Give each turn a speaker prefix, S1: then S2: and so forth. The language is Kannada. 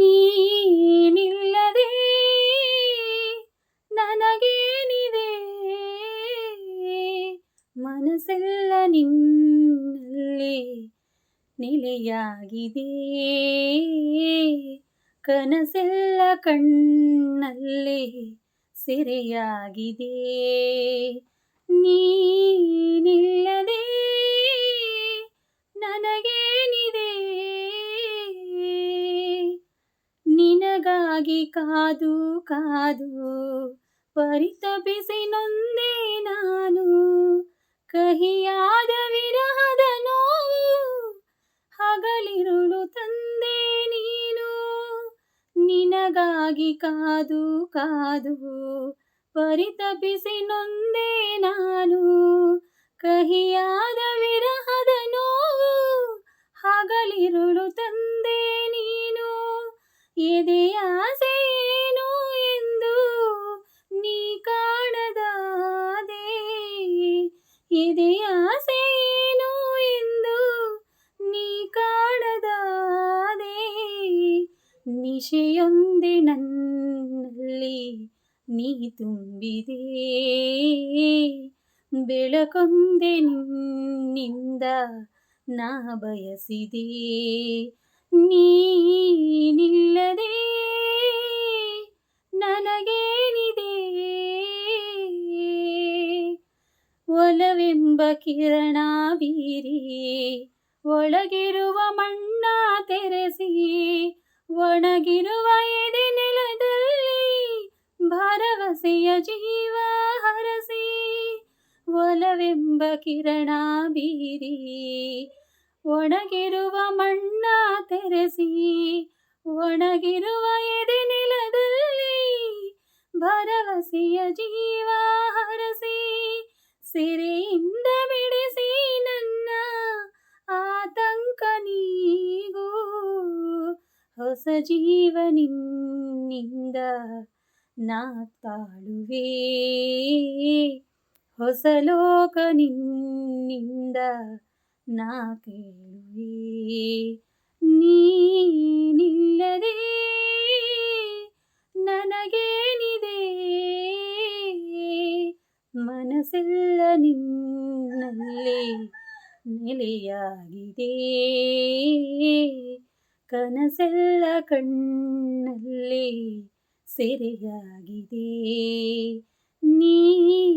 S1: ನೀನಿಲ್ಲದೆ ನನಗೇನಿದೆ? ಮನಸ್ಸೆಲ್ಲ ನಿನ್ನಲ್ಲಿ ನೆಲೆಯಾಗಿದೆ. ಕನಸೆಲ್ಲ ಕಣ್ಣಲ್ಲಿ ಸೆರೆಯಾಗಿದೆ. ನೀನಿಲ್ಲದೆ ನಿನಗಾಗಿ ಕಾದು ಕಾದು ಪರಿತಪಿಸಿ ನೊಂದೇ ನಾನು. ಕಹಿಯಾದ ವಿರಹದ ನೋವು ಹಗಲಿರುಳು ತಂದೆ ನೀನು. ನಿನಗಾಗಿ ಕಾದು ಕಾದು ಪರಿತಪಿಸಿ ನೊಂದೇ ನಾನು. ಕಹಿಯಾದ ವಿರಹದ ನೋವು ಹಗಲಿರುಳು ತಂದೆ ನೀನು. ಎದೆಯ ಎದೆಯ ಏನು ಎಂದು ನೀ ಕಾಣದಾದೆ ನಿಶೆಯೊಂದೆ ನನ್ನಲ್ಲಿ ನೀ ತುಂಬಿದೆ. ಬೆಳಕೊಂದೆ ನಿನ್ನಿಂದ ನಾ ಬಯಸಿದೆ. ನೀನಿಲ್ಲದೆ ಒಲವೆಂಬ ಕಿರಣ ಬೀರಿ, ಒಳಗಿರುವ ಮಣ್ಣ ತೆರೆಸಿ, ಒಣಗಿರುವ ಎದೆ ನೆಲದಲ್ಲಿ ಭರವಸೆಯ ಜೀವ ಹರಸಿ, ಒಲವೆಂಬ ಕಿರಣ ಬೀರಿ, ಒಣಗಿರುವ ಮಣ್ಣ ತೆರೆಸಿ, ಒಣಗಿರುವ ಎದೆ ನೆಲದಲ್ಲಿ ಭರವಸೆಯ ಜೀವ ಹರಸಿ ಸೆರೆಯಿಂದ ಬಿಡಿಸಿ ನನ್ನ ಆತಂಕ ನೀಗೂ. ಹೊಸ ಜೀವ ನಿನ್ನಿಂದ ನಾ ತಾಳುವೆ. ಹೊಸ ಲೋಕ ನಿನ್ನಿಂದ ನಾ ಕೇಳುವೆ. ನೀನಿಲ್ಲದೆ ನನಗೇನಿದೆ? ಮನಸ್ಸೆಲ್ಲ ನಿನ್ನಲ್ಲಿ ನೆಲೆಯಾಗಿದೆ. ಕನಸೆಲ್ಲ ಕಣ್ಣಲ್ಲಿ ಸೆರೆಯಾಗಿದೆ. ನೀನಿಲ್ಲದೆ